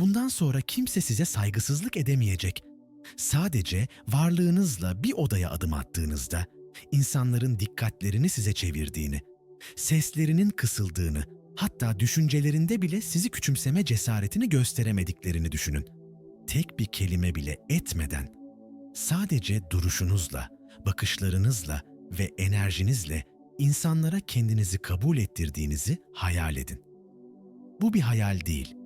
Bundan sonra kimse size saygısızlık edemeyecek. Sadece varlığınızla bir odaya adım attığınızda insanların dikkatlerini size çevirdiğini, seslerinin kısıldığını, hatta düşüncelerinde bile sizi küçümseme cesaretini gösteremediklerini düşünün. Tek bir kelime bile etmeden, sadece duruşunuzla, bakışlarınızla ve enerjinizle insanlara kendinizi kabul ettirdiğinizi hayal edin. Bu bir hayal değil.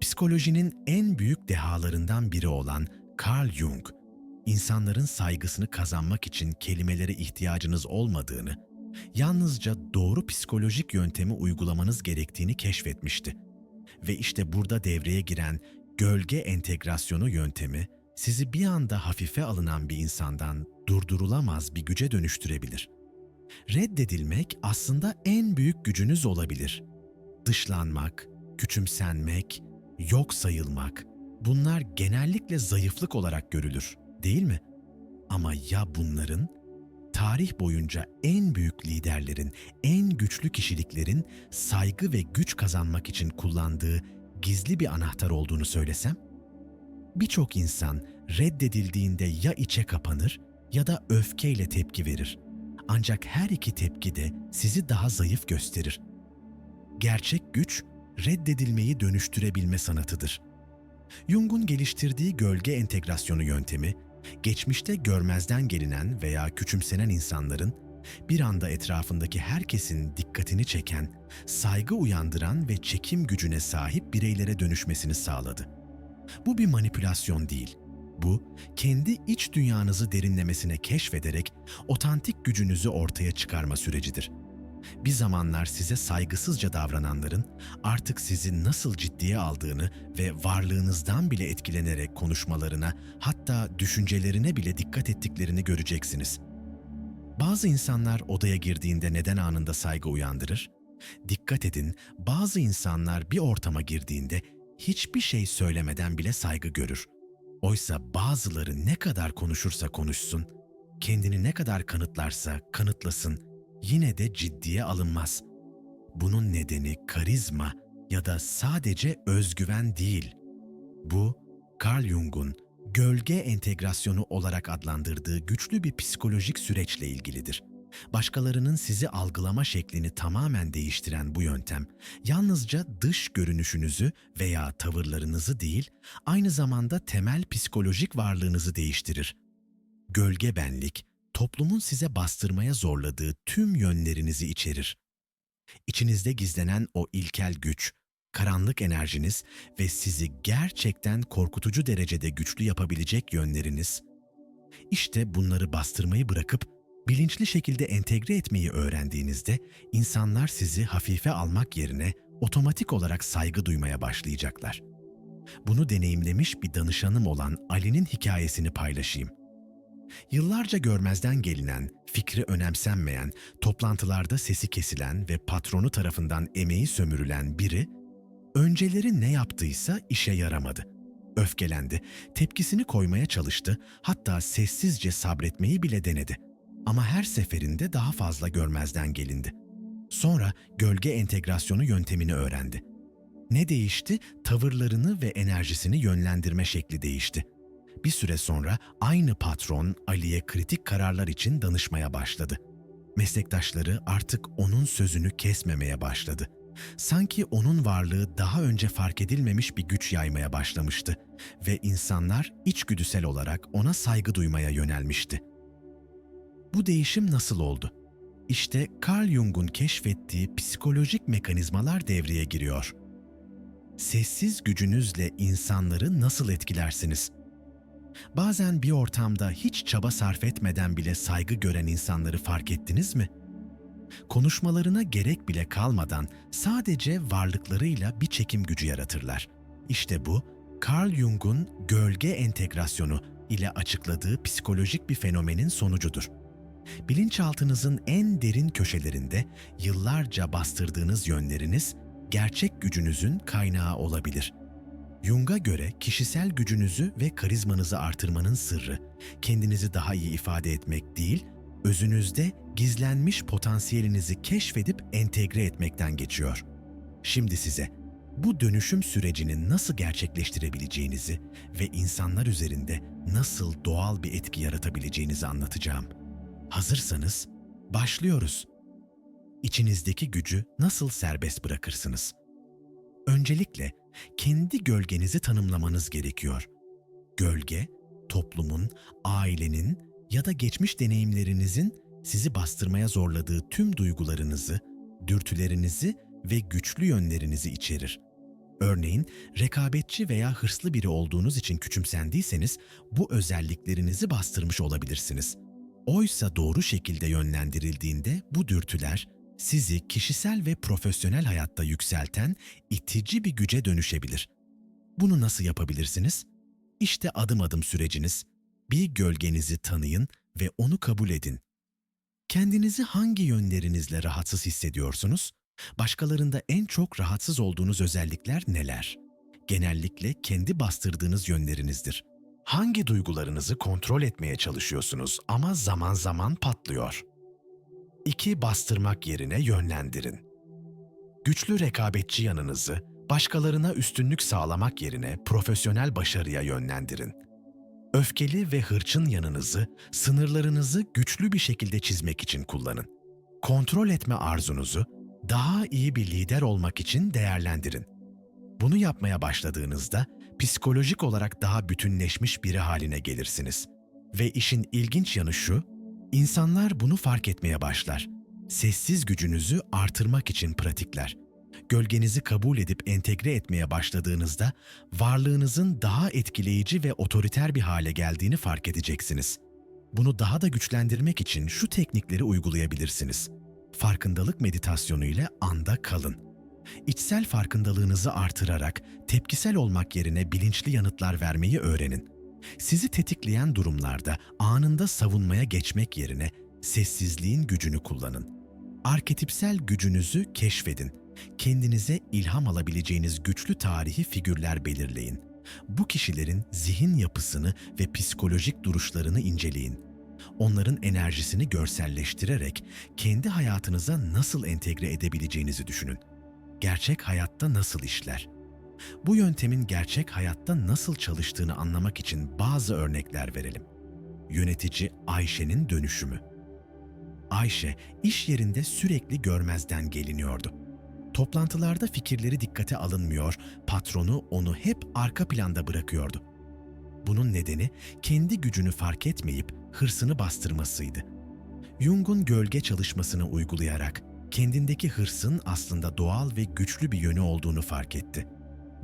Psikolojinin en büyük dehalarından biri olan Carl Jung, insanların saygısını kazanmak için kelimelere ihtiyacınız olmadığını, yalnızca doğru psikolojik yöntemi uygulamanız gerektiğini keşfetmişti. Ve işte burada devreye giren gölge entegrasyonu yöntemi sizi bir anda hafife alınan bir insandan durdurulamaz bir güce dönüştürebilir. Reddedilmek aslında en büyük gücünüz olabilir. Dışlanmak, küçümsenmek, yok sayılmak bunlar genellikle zayıflık olarak görülür, değil mi? Ama ya bunların tarih boyunca en büyük liderlerin, en güçlü kişiliklerin saygı ve güç kazanmak için kullandığı gizli bir anahtar olduğunu söylesem? Birçok insan reddedildiğinde ya içe kapanır ya da öfkeyle tepki verir. Ancak her iki tepki de sizi daha zayıf gösterir. Gerçek güç reddedilmeyi dönüştürebilme sanatıdır. Jung'un geliştirdiği gölge entegrasyonu yöntemi, geçmişte görmezden gelinen veya küçümsenen insanların bir anda etrafındaki herkesin dikkatini çeken, saygı uyandıran ve çekim gücüne sahip bireylere dönüşmesini sağladı. Bu bir manipülasyon değil. Bu, kendi iç dünyanızı derinlemesine keşfederek otantik gücünüzü ortaya çıkarma sürecidir. Bir zamanlar size saygısızca davrananların artık sizi nasıl ciddiye aldığını ve varlığınızdan bile etkilenerek konuşmalarına, hatta düşüncelerine bile dikkat ettiklerini göreceksiniz. Bazı insanlar odaya girdiğinde neden anında saygı uyandırır? Dikkat edin, bazı insanlar bir ortama girdiğinde hiçbir şey söylemeden bile saygı görür. Oysa bazıları ne kadar konuşursa konuşsun, kendini ne kadar kanıtlarsa kanıtlasın, yine de ciddiye alınmaz. Bunun nedeni karizma ya da sadece özgüven değil. Bu, Carl Jung'un gölge entegrasyonu olarak adlandırdığı güçlü bir psikolojik süreçle ilgilidir. Başkalarının sizi algılama şeklini tamamen değiştiren bu yöntem, yalnızca dış görünüşünüzü veya tavırlarınızı değil, aynı zamanda temel psikolojik varlığınızı değiştirir. Gölge benlik, toplumun size bastırmaya zorladığı tüm yönlerinizi içerir. İçinizde gizlenen o ilkel güç, karanlık enerjiniz ve sizi gerçekten korkutucu derecede güçlü yapabilecek yönleriniz, işte bunları bastırmayı bırakıp bilinçli şekilde entegre etmeyi öğrendiğinizde insanlar sizi hafife almak yerine otomatik olarak saygı duymaya başlayacaklar. Bunu deneyimlemiş bir danışanım olan Ali'nin hikayesini paylaşayım. Yıllarca görmezden gelinen, fikri önemsenmeyen, toplantılarda sesi kesilen ve patronu tarafından emeği sömürülen biri, önceleri ne yaptıysa işe yaramadı. Öfkelendi, tepkisini koymaya çalıştı, hatta sessizce sabretmeyi bile denedi. Ama her seferinde daha fazla görmezden gelindi. Sonra gölge entegrasyonu yöntemini öğrendi. Ne değişti? Tavırlarını ve enerjisini yönlendirme şekli değişti. Bir süre sonra aynı patron Ali'ye kritik kararlar için danışmaya başladı. Meslektaşları artık onun sözünü kesmemeye başladı. Sanki onun varlığı daha önce fark edilmemiş bir güç yaymaya başlamıştı ve insanlar içgüdüsel olarak ona saygı duymaya yönelmişti. Bu değişim nasıl oldu? İşte Carl Jung'un keşfettiği psikolojik mekanizmalar devreye giriyor. Sessiz gücünüzle insanları nasıl etkilersiniz? Bazen bir ortamda hiç çaba sarf etmeden bile saygı gören insanları fark ettiniz mi? Konuşmalarına gerek bile kalmadan sadece varlıklarıyla bir çekim gücü yaratırlar. İşte bu, Carl Jung'un gölge entegrasyonu ile açıkladığı psikolojik bir fenomenin sonucudur. Bilinçaltınızın en derin köşelerinde yıllarca bastırdığınız yönleriniz gerçek gücünüzün kaynağı olabilir. Jung'a göre kişisel gücünüzü ve karizmanızı artırmanın sırrı, kendinizi daha iyi ifade etmek değil, özünüzde gizlenmiş potansiyelinizi keşfedip entegre etmekten geçiyor. Şimdi size bu dönüşüm sürecini nasıl gerçekleştirebileceğinizi ve insanlar üzerinde nasıl doğal bir etki yaratabileceğinizi anlatacağım. Hazırsanız başlıyoruz. İçinizdeki gücü nasıl serbest bırakırsınız? Öncelikle kendi gölgenizi tanımlamanız gerekiyor. Gölge, toplumun, ailenin ya da geçmiş deneyimlerinizin sizi bastırmaya zorladığı tüm duygularınızı, dürtülerinizi ve güçlü yönlerinizi içerir. Örneğin rekabetçi veya hırslı biri olduğunuz için küçümsendiyseniz bu özelliklerinizi bastırmış olabilirsiniz. Oysa doğru şekilde yönlendirildiğinde bu dürtüler sizi kişisel ve profesyonel hayatta yükselten itici bir güce dönüşebilir. Bunu nasıl yapabilirsiniz? İşte adım adım süreciniz. Bir gölgenizi tanıyın ve onu kabul edin. Kendinizi hangi yönlerinizle rahatsız hissediyorsunuz? Başkalarında en çok rahatsız olduğunuz özellikler neler? Genellikle kendi bastırdığınız yönlerinizdir. Hangi duygularınızı kontrol etmeye çalışıyorsunuz ama zaman zaman patlıyor? 2. Bastırmak yerine yönlendirin. Güçlü rekabetçi yanınızı başkalarına üstünlük sağlamak yerine profesyonel başarıya yönlendirin. Öfkeli ve hırçın yanınızı, sınırlarınızı güçlü bir şekilde çizmek için kullanın. Kontrol etme arzunuzu daha iyi bir lider olmak için değerlendirin. Bunu yapmaya başladığınızda psikolojik olarak daha bütünleşmiş biri haline gelirsiniz. Ve işin ilginç yanı şu, insanlar bunu fark etmeye başlar. Sessiz gücünüzü artırmak için pratikler. Gölgenizi kabul edip entegre etmeye başladığınızda varlığınızın daha etkileyici ve otoriter bir hale geldiğini fark edeceksiniz. Bunu daha da güçlendirmek için şu teknikleri uygulayabilirsiniz. Farkındalık meditasyonu ile anda kalın. İçsel farkındalığınızı artırarak tepkisel olmak yerine bilinçli yanıtlar vermeyi öğrenin. Sizi tetikleyen durumlarda anında savunmaya geçmek yerine sessizliğin gücünü kullanın. Arketipsel gücünüzü keşfedin. Kendinize ilham alabileceğiniz güçlü tarihi figürler belirleyin. Bu kişilerin zihin yapısını ve psikolojik duruşlarını inceleyin. Onların enerjisini görselleştirerek kendi hayatınıza nasıl entegre edebileceğinizi düşünün. Gerçek hayatta nasıl işler? Bu yöntemin gerçek hayatta nasıl çalıştığını anlamak için bazı örnekler verelim. Yönetici Ayşe'nin dönüşümü. Ayşe iş yerinde sürekli görmezden geliniyordu. Toplantılarda fikirleri dikkate alınmıyor, patronu onu hep arka planda bırakıyordu. Bunun nedeni kendi gücünü fark etmeyip hırsını bastırmasıydı. Jung'un gölge çalışmasını uygulayarak kendindeki hırsın aslında doğal ve güçlü bir yönü olduğunu fark etti.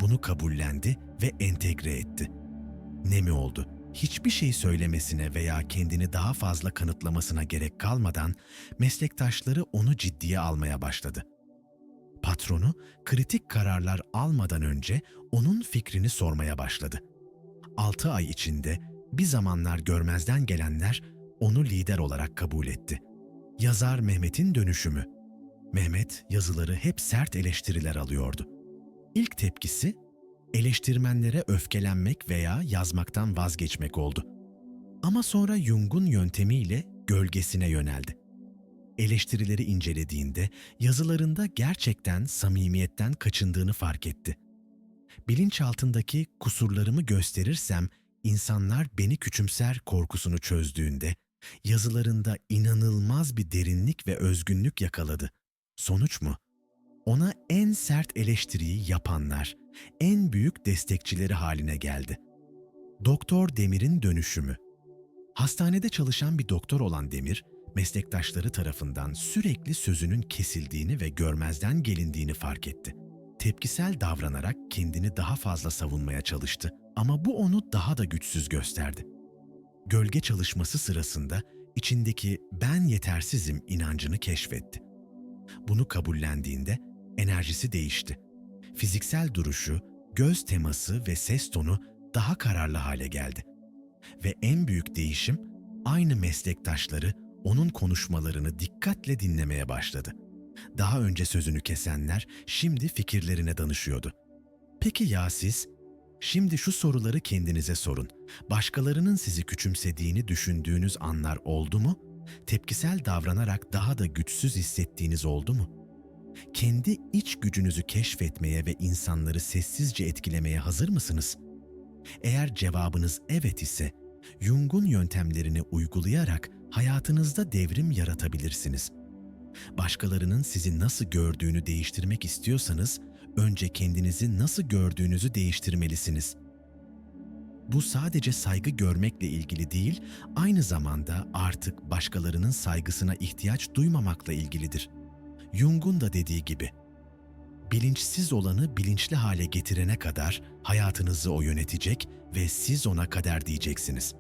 Bunu kabullendi ve entegre etti. Ne mi oldu? Hiçbir şey söylemesine veya kendini daha fazla kanıtlamasına gerek kalmadan meslektaşları onu ciddiye almaya başladı. Patronu kritik kararlar almadan önce onun fikrini sormaya başladı. 6 ay içinde bir zamanlar görmezden gelenler onu lider olarak kabul etti. Yazar Mehmet'in dönüşümü. Mehmet yazıları hep sert eleştiriler alıyordu. İlk tepkisi eleştirmenlere öfkelenmek veya yazmaktan vazgeçmek oldu. Ama sonra Jung'un yöntemiyle gölgesine yöneldi. Eleştirileri incelediğinde yazılarında gerçekten samimiyetten kaçındığını fark etti. Bilinçaltındaki kusurlarımı gösterirsem insanlar beni küçümser korkusunu çözdüğünde yazılarında inanılmaz bir derinlik ve özgünlük yakaladı. Sonuç mu? Ona en sert eleştiriyi yapanlar en büyük destekçileri haline geldi. Doktor Demir'in dönüşümü. Hastanede çalışan bir doktor olan Demir, meslektaşları tarafından sürekli sözünün kesildiğini ve görmezden gelindiğini fark etti. Tepkisel davranarak kendini daha fazla savunmaya çalıştı ama bu onu daha da güçsüz gösterdi. Gölge çalışması sırasında içindeki ben yetersizim inancını keşfetti. Bunu kabullendiğinde enerjisi değişti. Fiziksel duruşu, göz teması ve ses tonu daha kararlı hale geldi. Ve en büyük değişim aynı meslektaşları onun konuşmalarını dikkatle dinlemeye başladı. Daha önce sözünü kesenler şimdi fikirlerine danışıyordu. Peki ya siz? Şimdi şu soruları kendinize sorun. Başkalarının sizi küçümsediğini düşündüğünüz anlar oldu mu? Tepkisel davranarak daha da güçsüz hissettiğiniz oldu mu? Kendi iç gücünüzü keşfetmeye ve insanları sessizce etkilemeye hazır mısınız? Eğer cevabınız evet ise, Jung'un yöntemlerini uygulayarak hayatınızda devrim yaratabilirsiniz. Başkalarının sizi nasıl gördüğünü değiştirmek istiyorsanız, önce kendinizi nasıl gördüğünüzü değiştirmelisiniz. Bu sadece saygı görmekle ilgili değil, aynı zamanda artık başkalarının saygısına ihtiyaç duymamakla ilgilidir. Jung'un da dediği gibi, bilinçsiz olanı bilinçli hale getirene kadar hayatınızı o yönetecek ve siz ona kader diyeceksiniz.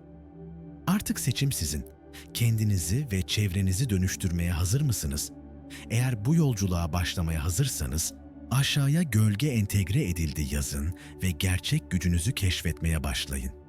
Artık seçim sizin. Kendinizi ve çevrenizi dönüştürmeye hazır mısınız? Eğer bu yolculuğa başlamaya hazırsanız, aşağıya gölge entegre edildi yazın ve gerçek gücünüzü keşfetmeye başlayın.